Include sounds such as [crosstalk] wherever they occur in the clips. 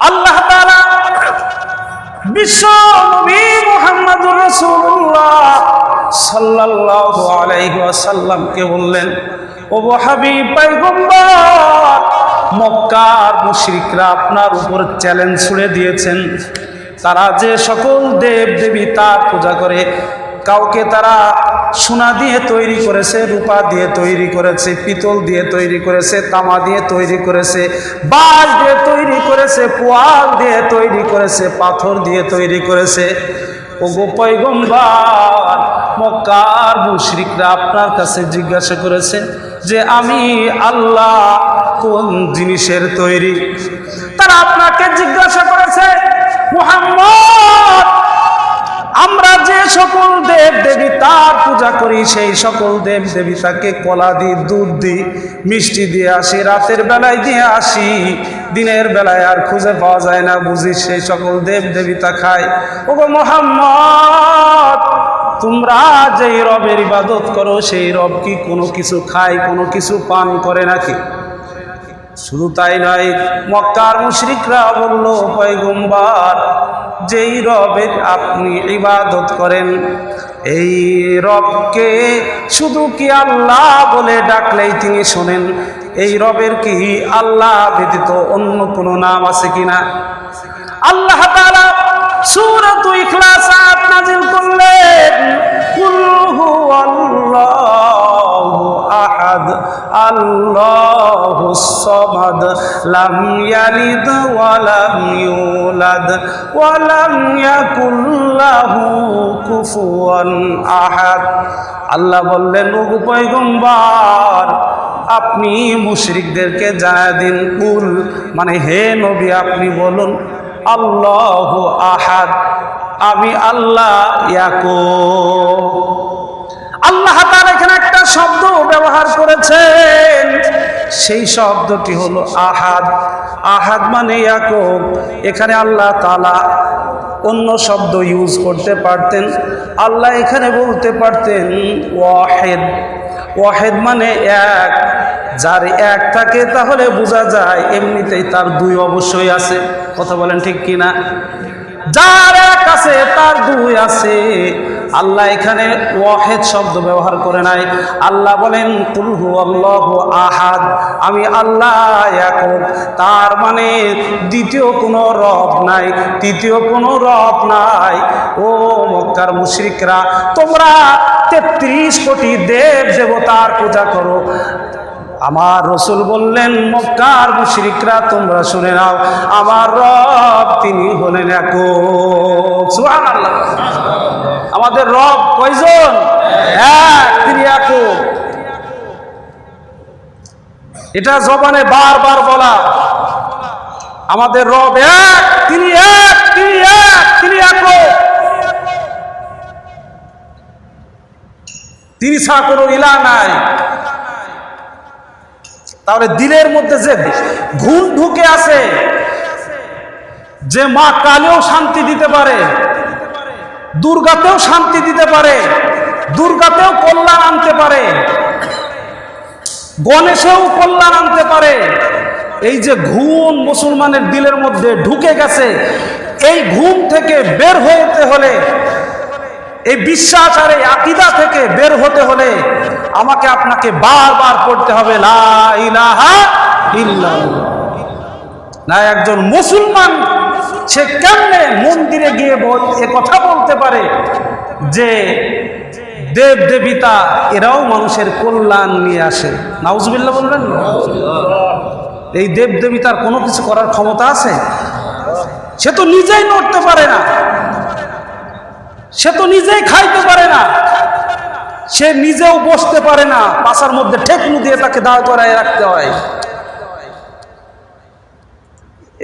আল্লাহ বিশ্ব নবী মুহাম্মদুর আলাইহি ওয়াসাল্লামকে বললেন ও মক্কার আপনার উপর চ্যালেঞ্জ ছুড়ে দিয়েছেন। তারা যে সকল দেব দেবী তার পূজা করে কাউকে তারা সোনা দিয়ে তৈরি করেছে, রূপা দিয়ে তৈরি করেছে, পিতল দিয়ে তৈরি করেছে, তামা দিয়ে তৈরি করেছে, বাঁশ দিয়ে তৈরি করেছে, পোয়াল দিয়ে তৈরি করেছে, পাথর দিয়ে তৈরি করেছে। ও গো পয়গম্বার, মক্কার মুশরিকরা আপনার কাছে জিজ্ঞাসা করেছে যে, আমি আল্লাহ কোন জিনিসের তৈরি? তারা আপনাকে জিজ্ঞাসা করেছে, মুহাম্মদ আমরা যে সকল দেব দেবী তার পূজা করি, সেই সকল দেব দেবী তাকে কলা দিই, দুধ দিই, মিষ্টি দিয়ে আসি, রাতের বেলায় দিয়ে আসি, দিনের বেলায় আর খুঁজে পাওয়া যায় না, বুঝি সেই সকল দেব দেবতা খায়। ওগো মোহাম্মদ, তোমরা যেই রবের ইবাদত করো, সেই রব কি কোনো কিছু খায়, কোনো কিছু পান করে নাকি? শুধু তাই নয়, মক্কার মুশরিকরা বলল, পয়গম্বার, যেই রবের আপনি ইবাদত করেন, এই রবকে শুধু কি আল্লাহ বলে ডাকলেই তিনি শোনেন? এই রবের কি আল্লাহ ব্যতীত অন্য কোনো নাম আছে কিনা আল্লাহ তাআলা সূরাত ইখলাস আয়াত নাযিল করলেন, কুল হুয়াল্লাহু আহাদ আল্লাহুস সামাদ লাম ইয়ালিদ ওয়া লাম ইউলাদ ওয়া লাম কুফুয়ান আহাদ আল্লাহ বললেন ওগো পয়গম্বর, আপনি মুশরিকদেরকে জানা দিন। কুল মানে হে নবী, আপনি বলুন, আল্লাহ আহাদ, আমি আল্লাহ ইয়াকো আল্লাহ তার এখানে একটা শব্দ ব্যবহার করেছেন। সেই শব্দটি হলো আহাদ। আহাদ মানে ইয়াকুব। এখানে আল্লাহ তালা অন্য শব্দ ইউজ করতে পারতেন। আল্লাহ এখানে বলতে পারতেন ওয়াহেদ। ওয়াহেদ মানে এক। যার এক থাকে তাহলে বোঝা যায় এমনিতেই তার দুই অবশ্যই আছে। কথা বলেন ঠিক কিনা? যার এক আছে, তার দুই আছে। আল্লাহ এখানে ওয়াহেদ শব্দ ব্যবহার করে নাই। আল্লাহ বলেন তুলহু আল্লাহ আহাদ। আমি আল্লাহ একক তার মানে দ্বিতীয় কোনো রব নাই, তৃতীয় কোনো রব নাই। ও মক্কার মুশরিকরা, তোমরা তেত্রিশ কোটি দেব দেবতার পূজা করো। আমার রসুল বললেন, মক্কার মুশরিকরা তোমরা শুনে নাও, আমার রব তিনি হলেন এক আমাদের রব কয়জন? এক, তিনি এক এটা জবানে বারবার বলা। আমাদের রব এক, তিনি এক তিনি এক তিনি এক তিনি ছাড়া কোনো ইলা নাই। তাহলে দিলের মধ্যে যে ঘুম ঢুকে আছে, যে মা কালেও শান্তি দিতে পারে দুর্গাতেও শান্তি দিতে পারে দুর্গাতেও কল্যাণ আনতে পারে, গণেশেও কল্যাণ আনতে পারে, এই যে ঘুম মুসলমানের দিলের মধ্যে ঢুকে গেছে, এই ঘুম থেকে বের হতে হলে, এই বিশ্বাস আর এই আকিদা থেকে বের হতে হলে আমাকে আপনাকে বারবার পড়তে হবে। না, একজন মুসলমান, সে কেমনে মন্দিরে গিয়ে এ কথা বলতে পারে যে দেব দেবিতা এরাও মানুষের কল্যাণ নিয়ে আসে। নাউজবিল্লা বলবেন এই দেব দেবিতার কোনো কিছু করার ক্ষমতা আছে? সে তো নিজেই নড়তে পারে না। সে তো নিজেই খাইতে পারে না। সে নিজেও বসতে পারে না। পাশার মধ্যে ঠেকনু দিয়ে তাকে দাঁড় করায় রাখতে হয়।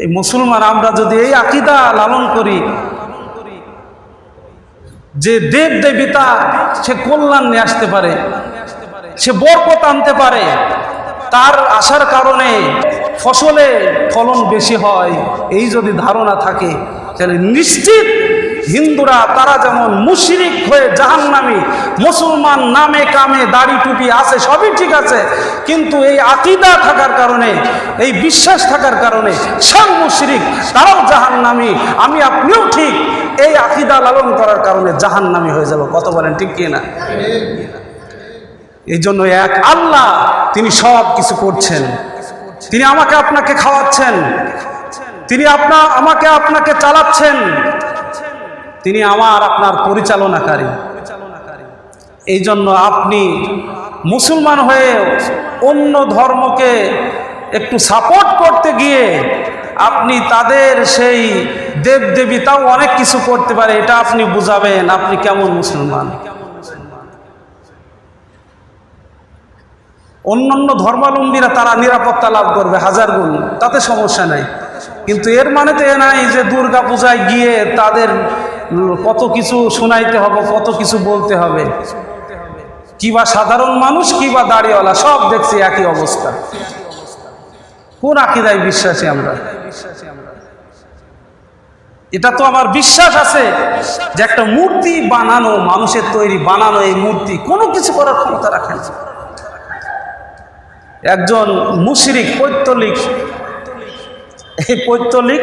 এই মুসলমান, আমরা যদি এই আকিদা লালন করি, যে দেব দেবিতা সে কল্যাণ নিয়ে আসতে পারে, সে বরকত আনতে পারে, তার আসার কারণে ফসলে ফলন বেশি হয় এই যদি ধারণা থাকে তাহলে নিশ্চিত হিন্দুরা তারা যেমন মুশরিক হয়ে জাহান্নামী মুসলমান নামে কামে দাড়ি টুপি আছে সবই ঠিক আছে কিন্তু এই আকিদা থাকার কারণে এই বিশ্বাস থাকার কারণে সব মুশরিক তারাও জাহান্নামী আমি আপনিও ঠিক এই আকিদা লালন করার কারণে জাহান্নামী হয়ে যাব। কত বলেন ঠিক কি না এই জন্য এক আল্লাহ তিনি সব কিছু করছেন। তিনি আমাকে আপনাকে খাওয়াচ্ছেন। তিনি আপনা, আমাকে আপনাকে চালাচ্ছেন। তিনি আমার আপনার পরিচালনাকারী। এই জন্য আপনি মুসলমান হয়ে অন্য ধর্মকে একটু সাপোর্ট করতে গিয়ে আপনি তাদের সেই দেব দেবী তাও অনেক কিছু করতে পারে, এটা আপনি বুঝাবেন, আপনি কেমন মুসলমান? অন্যান্য ধর্মাবলম্বীরা তারা নিরাপত্তা লাভ করবে হাজার গুণ তাতে সমস্যা নাই। কিন্তু এর মানে তো এ নাই যে দুর্গা পূজায় গিয়ে তাদের কত কিছু শোনাইতে হবে, কত কিছু বলতে হবে। কিবা সাধারণ মানুষ কিবা দাড়িওয়ালা, সব দেখছি একই অবস্থা। কোন আকিদায় বিশ্বাসী আমরা? এটা তো আমার বিশ্বাস আছে যে একটা মূর্তি বানানো, মানুষের তৈরি বানানো এই মূর্তি, কোনো কিছু করার ক্ষমতা রাখে না। একজন মুশরিক পৈত্তলিক এই পৈত্তলিক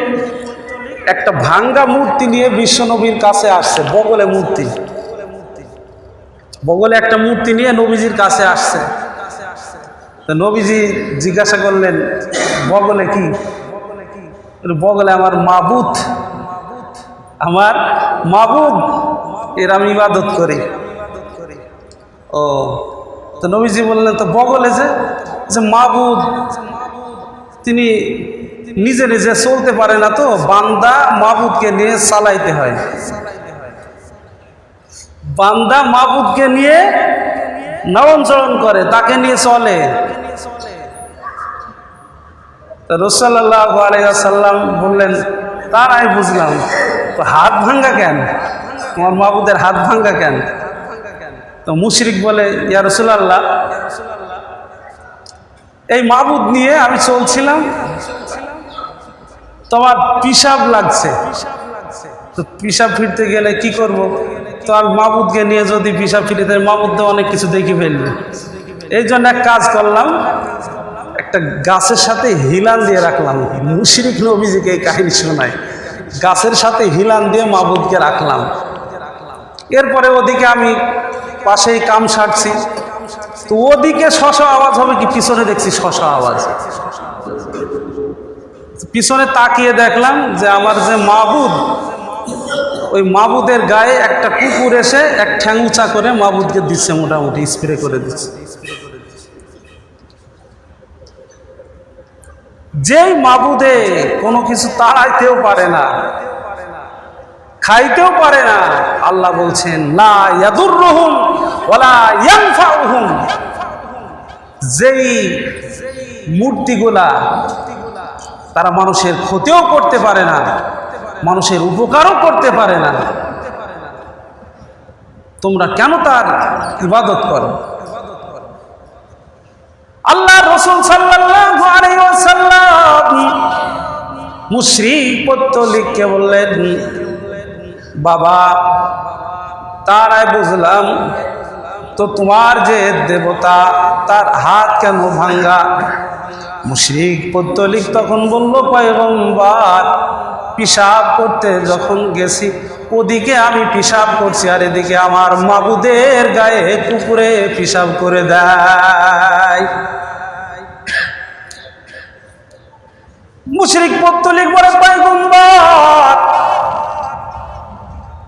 একটা ভাঙ্গা মূর্তি নিয়ে বিশ্বনবীর কাছে আসছে, বগলে মূর্তি। বগলে একটা মূর্তি নিয়ে নবীজির কাছে আসছে। নবীজি জিজ্ঞাসা করলেন, বগলে কি? বগলে আমার মাবুত। আমার মাবুদ এর আমি ইবাদত করি। ও, তো নবীজি বললেন, তো বগলে যে? যে মাবুদ, তিনি নিজে নিজে চলতে পারে না তো, বান্দা মাবুদকে নিয়ে চালাইতে হয়। বান্দা মাবুদকে নিয়ে নবঞ্চরণ করে, তাকে নিয়ে চলে। রসাল্লাহ বললেন তার আমি বুঝলাম, তো হাত ভাঙ্গা কেন? তোমার মাবুদের হাত ভাঙ্গা কেন? তো মুশরিক বলে, ইয়া রসুল্লাহ এই মাবুদ নিয়ে আমি চলছিলাম। তোমার পিসাব লাগছে। তো পিসাব ফিরতে গেলে কি করব? তো আর মাবুদকে নিয়ে যদি পিসাব ফিরিতে মাবুদ তো অনেক কিছু দেখে ফেলবে। এই জন্য এক কাজ করলাম, একটা গাছের সাথে হিলান দিয়ে রাখলাম। মুশরিক নবীজিকে এই কাহিনী শোনায়। গাছের সাথে হিলান দিয়ে মাবুদকে রাখলাম। এরপরে ওদিকে আমি পাশেই কাম সারছি। তো ওদিকে শশ আওয়াজ হবে কি? পিছনে দেখছি শশ আওয়াজ। পিছনে তাকিয়ে দেখলাম যে আমার যে মাবুদ, ওই মাবুদের গায়ে একটা কুকুর এসে এক ঠ্যাং উঁচা করে মাবুদকে দিচ্ছে, মোটামুটি স্প্রে করে দিচ্ছে। যেই মাবুদে কোনো কিছু তাড়াইতেও পারে না, খাইতেও পারে না, আল্লাহ বলছেন, লা ইয়াদুর রহুম যেই মূর্তিগুলা তারা মানুষের ক্ষতিও করতে পারে না, মানুষের উপকারও করতে পারে না। তোমরা কেন তার ইবাদত করো? আল্লাহ রসুল সাল্লাম মুশ্রিক পত্তলিককে বললেন, বাবা, তারাই বুঝলাম তো তোমার যে দেবতা, তার হাত কেন ভাঙ্গা? মুশরিক পত্তলিক তখন বলল, পয়গম্বার, পিসাব করতে যখন গেছি, ওদিকে আমি পিসাব করছি, আর এদিকে আমার মাবুদের গায়ে কুকুরে পিসাব করে দেয়। মুশরিক পত্তলিক বলে, পয়গম্বার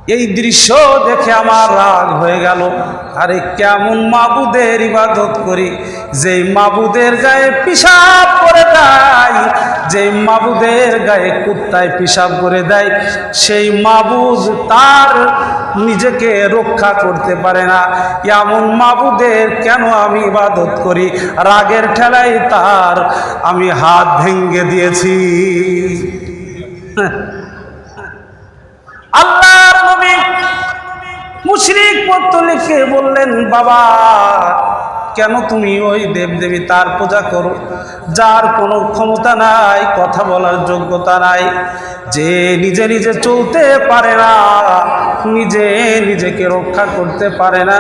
এই দৃশ্য দেখে আমার রাগ হয়ে গেল। আরে কেমন মাবুদের ইবাদত করি। যে মাবুদের গায়ে পিসাব করে দেয় যে মাবুদের গায়ে কুত্তায় পিসাব করে দেয়, সেই মাবুদ তার নিজেকে রক্ষা করতে পারে না। এমন মাবুদের কেন আমি ইবাদত করি? রাগের ঠেলায় তার আমি হাত ভেঙ্গে দিয়েছি। [laughs] আল্লাহর নবী মুশরিক লিখে বললেন, বাবা, কেন তুমি ওই দেবদেবী তার পূজা করো? যার কোনো ক্ষমতা নাই, কথা বলার যোগ্যতা নাই। যে নিজে নিজে চলতে পারে না, নিজে নিজেকে রক্ষা করতে পারে না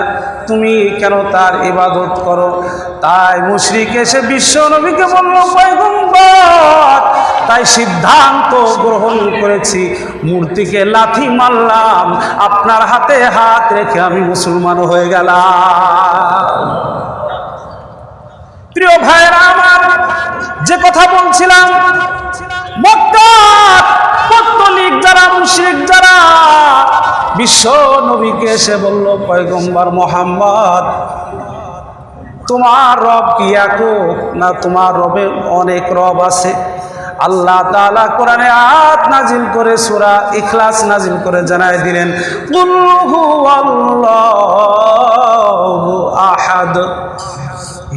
তুমি কেন তার ইবাদত করো? তাই মুশরিক এসে বিশ্ব নবীকে বলল তাই সিদ্ধান্ত গ্রহণ করেছি। মূর্তিকে লাথি মারলাম, আপনার হাতে হাত রেখে আমি মুসলমান হয়ে গেলাম। প্রিয় ভাইরা আমার, যে কথা বলছিলাম পত্তলিক যারা, মুশরিক যারা, বিশ্ব নবীকে এসে বলল, পয়গম্বর মোহাম্মদ, তোমার রব কি একক না, তোমার রবে অনেক রব আছে। আল্লাহ তালা কোরআনে আয়াত নাজিল করে, সূরা ইখলাস নাজিল করে জানায় দিলেন আহাদ।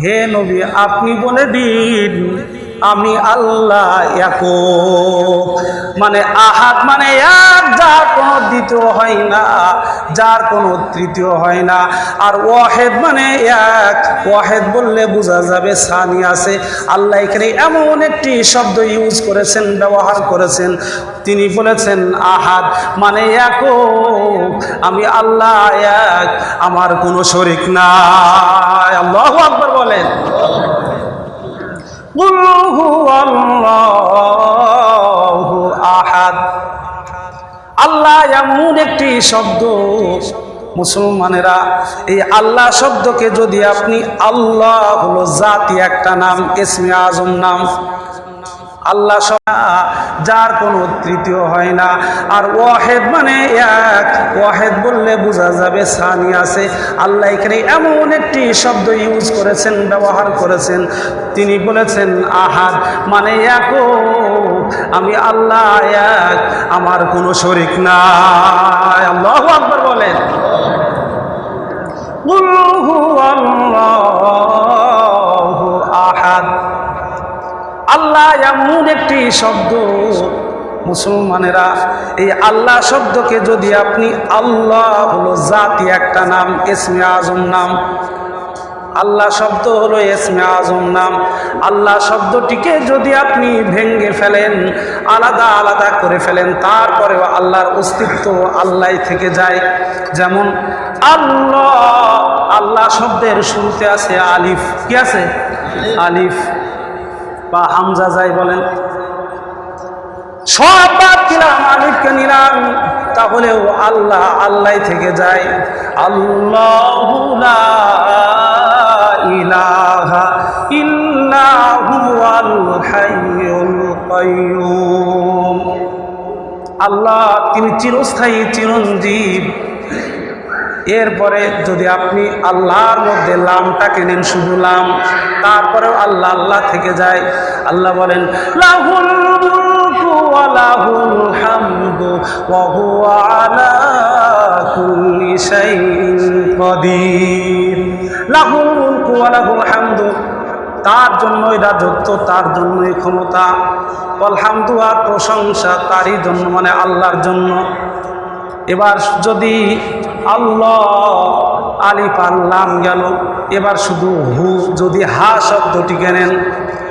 হে নবী, আপনি বলে দিন আমি আল্লাহ মানে আহাত মানে এক যার কোনো দ্বিতীয় হয় না, যার কোনো তৃতীয় হয় না। আর ওয়াহেদ মানে এক, ওয়াহেদ বললে বোঝা যাবে সানি আছে। আল্লাহ এখানে এমন একটি শব্দ ইউজ করেছেন, ব্যবহার করেছেন। তিনি বলেছেন আহাত মানে একক আমি আল্লাহ এক, আমার কোনো শরিক না আল্লাহ আকবর বলেন। قل هو الله আহাদ আল্লাহ এমন একটি শব্দ মুসলমানেরা এই আল্লাহ শব্দকে যদি আপনি আল্লাহ হলো জাতি একটা নাম ইসমে আজম নাম আল্লাহ যার কোনো তৃতীয় হয় না। আর ওয়াহেদ মানে এক, ওয়াহেদ বললে বোঝা যাবে সানি আছে। আল্লাহ এখানে এমন একটি শব্দ ইউজ করেছেন, ব্যবহার করেছেন। তিনি বলেছেন, আহাদ মানে এক আমি আল্লাহ এক, আমার কোনো শরিক না আল্লাহ আকবর বলেন। আহাদ। আল্লাহ এমন একটি শব্দ। মুসলমানেরা, এই আল্লাহ শব্দকে যদি আপনি আল্লাহ হলো জাতি একটা নাম, ইসমে আজম নাম, আল্লাহ শব্দ হলো ইসমে আজম নাম। আল্লাহ শব্দটিকে যদি আপনি ভেঙ্গে ফেলেন, আলাদা আলাদা করে ফেলেন, তারপরেও আল্লাহর অস্তিত্ব আল্লাহ থেকে যায়। যেমন, আল্লাহ আল্লাহ শব্দের শুরুতে আছে আলিফ। কি আছে? আলিফ। বা হামজা যাই বলেন। সব বাদ দিলাম আলিফকে নিলাম, তাহলেও আল্লাহ আল্লাহ থেকে যায়। আল্লাহ তিনি চিরস্থায়ী, চিরঞ্জীব। এরপরে যদি আপনি আল্লাহর মধ্যে লামটাকে নেন শুধু লাম, তারপরেও আল্লাহ আল্লাহ থেকে যায়। আল্লাহ বলেন তার জন্যই রাজত্ব, তার জন্যই ক্ষমতা। আলহামদু আর প্রশংসা তারই জন্য মানে আল্লাহর জন্য। এবার যদি আল্লাহ আলিফ আল্লাম গেল। এবার শুধু হু, যদি হা শব্দটিকে নেন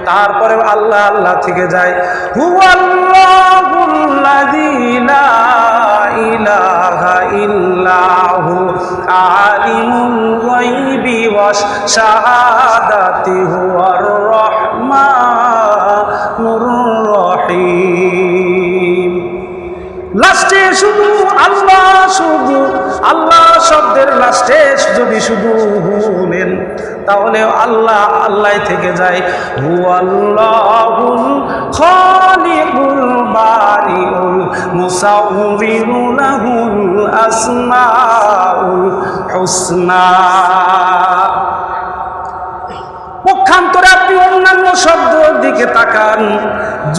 তারপরে আল্লাহ আল্লাহ থেকে যায় হু আল্লাহ আলিমুল শাহাদাতি হুয়ার লাস্টে শুধু আল্লাহ শুধু আল্লাহ শব্দের লাস্টে যদি শুধু তাহলে আল্লাহ আল্লাহ থেকে যায়। হু আল্লাহুল খালিকুল বারিউল মুসাউবিরু লাহুল আসমাউল হুসনা। পক্ষান্তরে আপনি অন্যান্য শব্দের দিকে তাকান,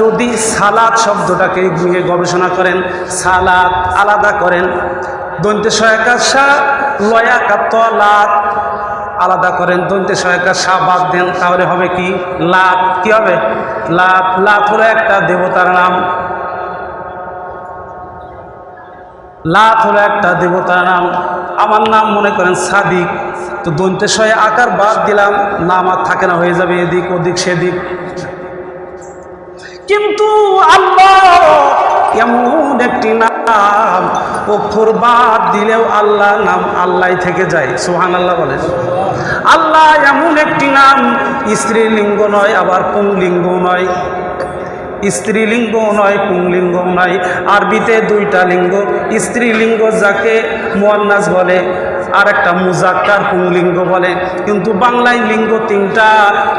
যদি সালাদ শব্দটাকে নিয়ে গবেষণা করেন, সালাদ আলাদা করেন, দন্তে সহায়কা লয়াকা তলাত আলাদা করেন, দন্তে সহায়কা বাদ দেন, তাহলে হবে কি? লাত কি হবে? লাত লাত হলো একটা দেবতার নাম। লাত হলো একটা দেবতার নাম। আমার নাম মনে করেন সাদিক। তো দন্তেশয়ে আকার বাদ দিলাম, নাম আর থাকে না, হয়ে যাবে এদিক, ওদিক, সেদিক। কিন্তু আল্লাহ এমন একটি নাম অক্ষর বাদ দিলেও আল্লাহ নাম আল্লাহ থেকে যায়। সোহান আল্লাহ বলে। আল্লাহ এমন একটি নাম স্ত্রীলিঙ্গ নয়, আবার পুংলিঙ্গ নয়। স্ত্রীলিঙ্গ নয়, পুংলিঙ্গ নয়। আরবিতে দুইটা লিঙ্গ। স্ত্রীলিঙ্গ যাকে মোয়ান্নাস বলে আর একটা মুজাক্কার পুংলিঙ্গ বলে। কিন্তু বাংলায় লিঙ্গ তিনটা,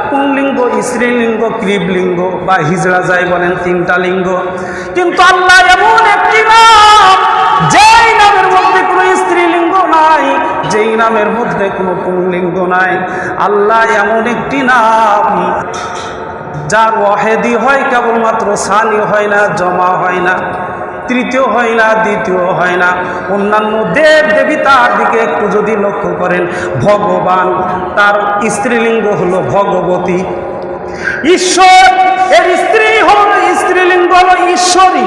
পুংলিঙ্গ, স্ত্রীলিঙ্গ, ক্রিবলিঙ্গ বা হিজড়া যাই বলেন, তিনটা লিঙ্গ। কিন্তু আল্লাহ এমন একটি নাম, যেই নামের মধ্যে কোনো স্ত্রীলিঙ্গ নাই, যেই নামের মধ্যে কোনো পুংলিঙ্গ নাই। আল্লাহ এমন একটি নাম যার ওয়াহেদি হয় কেবলমাত্র সানি হয় না, জমা হয় না, তৃতীয় হয় না, দ্বিতীয় হয় না। অন্যান্য দেব দেবী তার দিকে একটু যদি লক্ষ্য করেন, ভগবান তার স্ত্রীলিঙ্গ হলো ভগবতী। ঈশ্বর, এর স্ত্রী হল স্ত্রীলিঙ্গ হল ঈশ্বরী।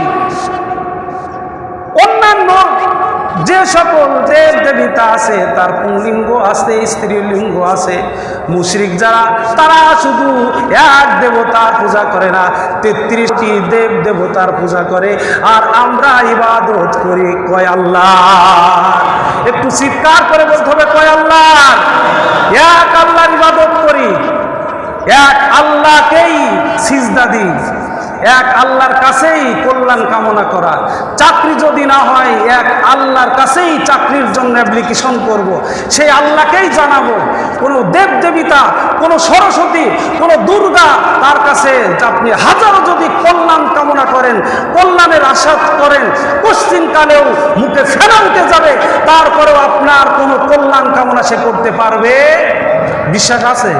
অন্যান্য যে সকল দেব দেবীতা আছে, তার পুংলিঙ্গ আছে, স্ত্রীলিঙ্গ আছে, মুশরিক যারা, তারা শুধু এক দেবতার পূজা করে না, তেত্রিশটি দেব দেবতার পূজা করে। আর আমরা ইবাদত করি, কয় আল্লাহ। একটু চিৎকার করে বলতে হবে, কয় আল্লাহ। এক আল্লাহর ইবাদত করি, এক আল্লাহকেই সিজদা দিই। এক আল্লাহর কাছেই কল্যাণ কামনা করা। চাকরি যদি না হয়, এক আল্লাহর কাছেই চাকরির জন্য অ্যাপ্লিকেশন করব। সেই আল্লাহকেই জানাব। কোনো দেব দেবিতা কোনো সরস্বতী, কোনো দুর্গা তার কাছে আপনি হাজারো যদি কল্যাণ কামনা করেন, কল্যাণের আশা করেন পশ্চিমকালেও মুখে উঠে যাবে, তারপরেও আপনার কোনো কল্যাণ কামনা সে করতে পারবে? বিশ্বাস আছে?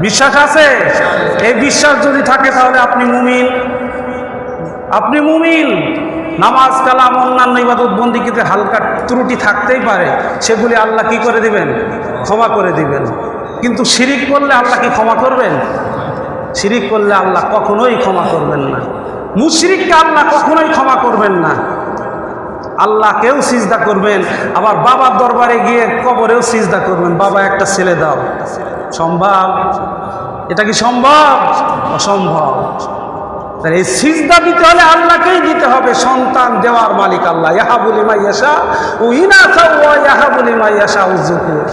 বিশ্বাস আছে? এই বিশ্বাস যদি থাকে তাহলে আপনি মুমিন। আপনি মুমিন। নামাজ, কালাম, অন্যান্য ইবাদত বন্দিকিতে হালকা ত্রুটি থাকতেই পারে। সেগুলি আল্লাহ কি করে দিবেন? ক্ষমা করে দিবেন। কিন্তু শিরিক করলে আল্লাহ কি ক্ষমা করবেন? শিরিক করলে আল্লাহ কখনোই ক্ষমা করবেন না। মুশরিককে আল্লাহ কখনোই ক্ষমা করবেন না। আল্লাহকেও সিজদা করবেন, আবার বাবার দরবারে গিয়ে কবরেও সিজদা করবেন। বাবা, একটা ছেলে দাও। সম্ভব? এটা কি সম্ভব? অসম্ভব। তাহলে এই সিজদা দিতে হলে আল্লাহকেই দিতে হবে, সন্তান দেওয়ার মালিক আল্লাহ। ইহা বলি মাইয়াশা ও ইনাথা ও ইহা বলি মাইয়াশা উজ্জুকুর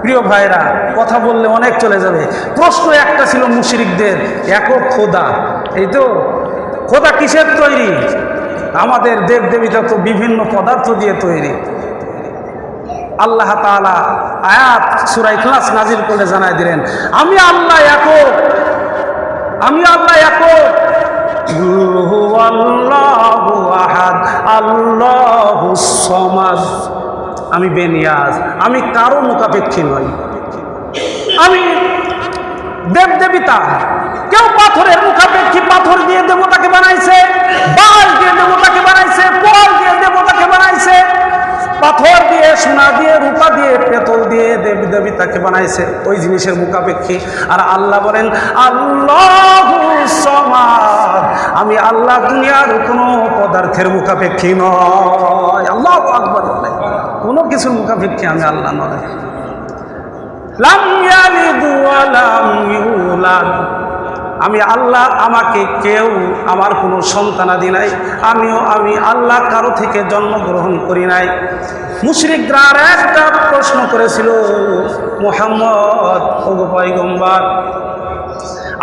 প্রিয় ভাইরা, কথা বললে অনেক চলে যাবে। প্রশ্ন একটা ছিল মুশরিকদের, একক খোদা। এই তো, খোদা কিসের তৈরি? আমাদের দেব দেবীটা তো বিভিন্ন পদার্থ দিয়ে তৈরি। আল্লাহ তাআলা আয়াত সুরাই ক্লাস নাজিল করে জানাই দিলেন আমি আল্লাহ এক আমি আল্লাহ আহাদ আমি বেনিয়াজ আমি কারও মুখাপেক্ষী নই। আমি দেব দেবিতা কেউ পাথরের মুখাপেক্ষী পাথর দিয়ে দেবতাকে বানাইছে বাল দিয়ে দেবতাকে বানাইছে পল দিয়ে দেবতাকে বানাইছে। পাথর দিয়ে, সোনা দিয়ে, রূপা দিয়ে, পেতল দিয়ে দেবী দেবী তাকে বানাইছে। ওই জিনিসের মুখাপেক্ষী। আর আল্লাহ বলেন, আল্লাহ আমি আল্লাহ দুনিয়ার কোনো পদার্থের মুখাপেক্ষী নয়। আল্লাহ আকবর কোনো কিছুর মুখাপেক্ষী আমি আল্লাহ নয়। আমি আল্লাহ আমাকে কেউ আমার কোনো সন্তানাদি নাই। আমিও আমি আল্লাহ কারও থেকে জন্মগ্রহণ করি নাই। মুশরিকরা আর একটা প্রশ্ন করেছিল, মোহাম্মদ, ওগো পয়গম্বর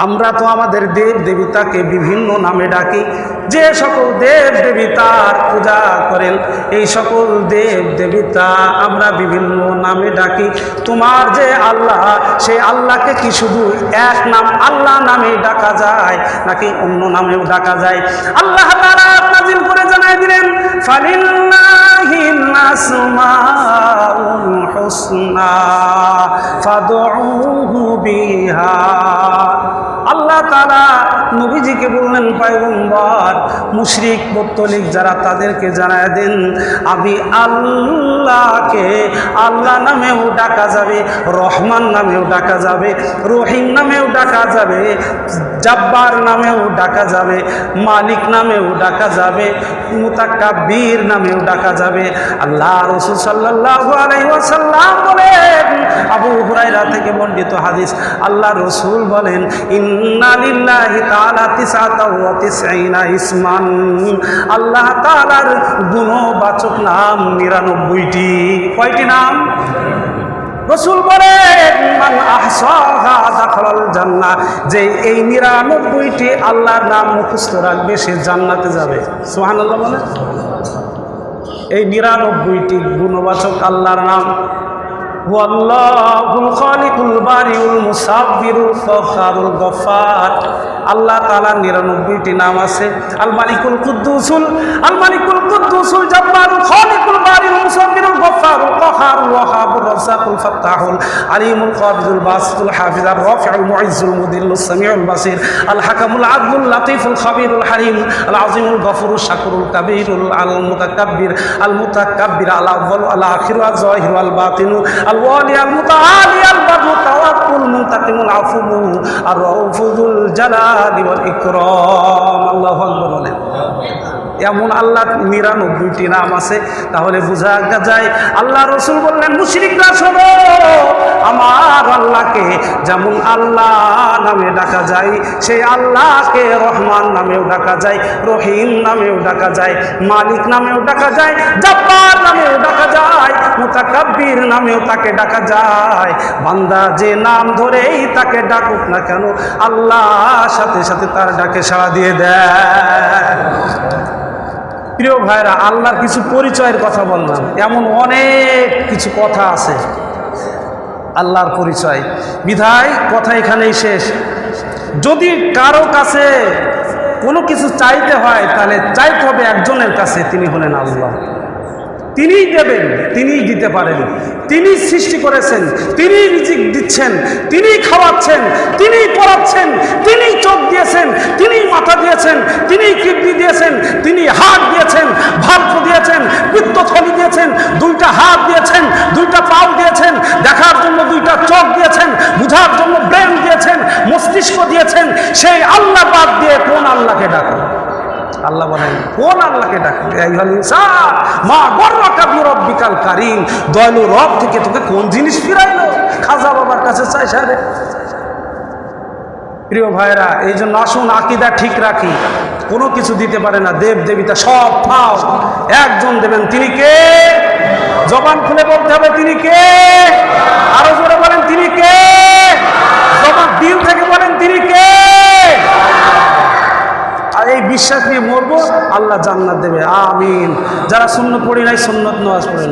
আমরা তো আমাদের দেব দেবতাকে বিভিন্ন নামে ডাকি। যে সকল দেব দেবতার পূজা করেন, এই সকল দেব দেবতা আমরা বিভিন্ন নামে ডাকি। তোমার যে আল্লাহ সেই আল্লাহকে কি শুধু এক নাম আল্লাহ নামে ডাকা যায়, নাকি অন্য নামেও ডাকা যায়? আল্লাহ তারা নাজিল করে জানাই দিলেন ফালিল্লাহিল আসমাউল বিহা। তারা নবীজিকে বললেন, পায়গম্বর, মুশরিক পত্তলিক যারা তাদেরকে জানায় দেন, আমি আল্লাহকে আল্লাহ নামেও ডাকা যাবে, রহমান নামেও ডাকা যাবে, রহিম নামেও ডাকা যাবে, জাব্বার নামেও ডাকা যাবে, মালিক নামেও ডাকা যাবে, মুতাকাব্বির নামেও ডাকা যাবে। আল্লাহ রসুল সাল্লাল্লাহু আলাইহি ওয়াসাল্লাম বলেন, আবু হুরায়রা থেকে বর্ণিত হাদিস, আল্লাহ রসুল বলেন, ইন্না লিল্লাহি আল্লাহ গুণবাচক নাম নিরানব্বইটি। কয়টি নাম? রসুল যে এই নিরানব্বইটি আল্লাহর নাম মুখস্থ রাখবে, সে জান্নাতে যাবে। সুবহানাল্লাহ বলে এই নিরানব্বইটি গুণবাচক আল্লাহর নাম ওয়াল্লাহুল খালিকুল গফফার আল্লাহ তাআলার নিরানব্বইটি নাম আছে। আল মালিকুল কুদ্দুসুল আল মালিকুল কুদ্দুসুল জব্বারুল খালিকুল বারিউল মুসাব্বিরুল গফফারুল কাহারুল ওয়াহাবুর রাজ্জাকুল ফাত্তাহুল আলিমুল কাবিদুল বাসিতুল হাফিজার রাফিউল মুইজ্জুল মুদিল্লুস সামিউল বাসির আল হাকামুল আদলুল লাতিফুল খাবিরুল হালিম আল আজিমুল গফুরুল শাকুরুল কাবীরুল আল মুতাকাব্বির আল মুতাকাব্বির আল আউয়াল আল আখির আল জাহির আল বাতিনু আল ওয়ালি আল মুতাআলি আল বাদু তাওয়াক্কুল মুনতাকিমুল আফু আর রাউফুল জালালি ওয়াল ইকরাম আল্লাহু আকবার বলেন এমন আল্লাহ নিরানব্বইটি নাম আছে, তাহলে বোঝা যায়, আল্লাহ রসুল বললেন, মুশরিকরা শোনো, আমার আল্লাহকে যেমন আল্লাহ নামে ডাকা যায়, সেই আল্লাহকে রহমান নামেও ডাকা যায়, রহিম নামেও ডাকা যায়, মালিক নামেও ডাকা যায়, জব্বার নামেও ডাকা যায়, মুতাকাব্বির নামেও তাকে ডাকা যায়। বান্দা যে নাম ধরেই তাকে ডাকুক না কেন, আল্লাহ সাথে সাথে তার ডাকে সাড়া দিয়ে দেয়। প্রিয় ভাইরা, আল্লাহর কিছু পরিচয়ের কথা বললাম। এমন অনেক কিছু কথা আছে। আল্লাহর পরিচয়। বিধায় কথা এখানেই শেষ। যদি কারও কাছে কোনো কিছু চাইতে হয়, তাহলে চাইতে হবে একজনের কাছে, তিনি হলেন আল্লাহ। তিনিই দেবেন, তিনিই দিতে পারেন। তিনি সৃষ্টি করেছেন তিনি রিজিক দিচ্ছেন তিনি খাওয়াচ্ছেন তিনি পড়াচ্ছেন তিনি চোখ দিয়েছেন তিনি মাথা দিয়েছেন তিনি কিডনি দিয়েছেন তিনি হাত দিয়েছেন ভাল্প দিয়েছেন, পিত্তথলি দিয়েছেন, দুইটা হাত দিয়েছেন, দুইটা পাও দিয়েছেন, দেখার জন্য দুইটা চোখ দিয়েছেন, বুঝার জন্য ব্রেন দিয়েছেন, মস্তিষ্ক দিয়েছেন, সেই আল্লাহ বাদ দিয়ে কোন আল্লাহকে ডাকো আল্লাহ বলেন, কোন আল্লাহকে ডাকবে এই হল ইনসান, মা গর্রকা বিরব্বিকাল কারিম। দয়ালু রব থেকে তোকে কোন জিনিস ফিরাইলো? খাজা বাবার কাছে চাই, সারে। প্রিয় ভাইরা এই জন্য আসুন, আকিদা ঠিক রাখি। কোনো কিছু দিতে পারে না, দেব, দেবিতা সব ফাও একজন দেবেন, তিনি কে? জবান খুলে বলতে হবে, তিনি কে? আরও জোরে বলেন, তিনি কে? জবান দিল থেকে বলেন, তিনি কে? এই বিশ্বাস নিয়ে মরবো, আল্লাহ জান্নাত দেবে, আমিন। যারা শূন্য পড়ি নাই, সুন্নত নওয়াজ পড়েন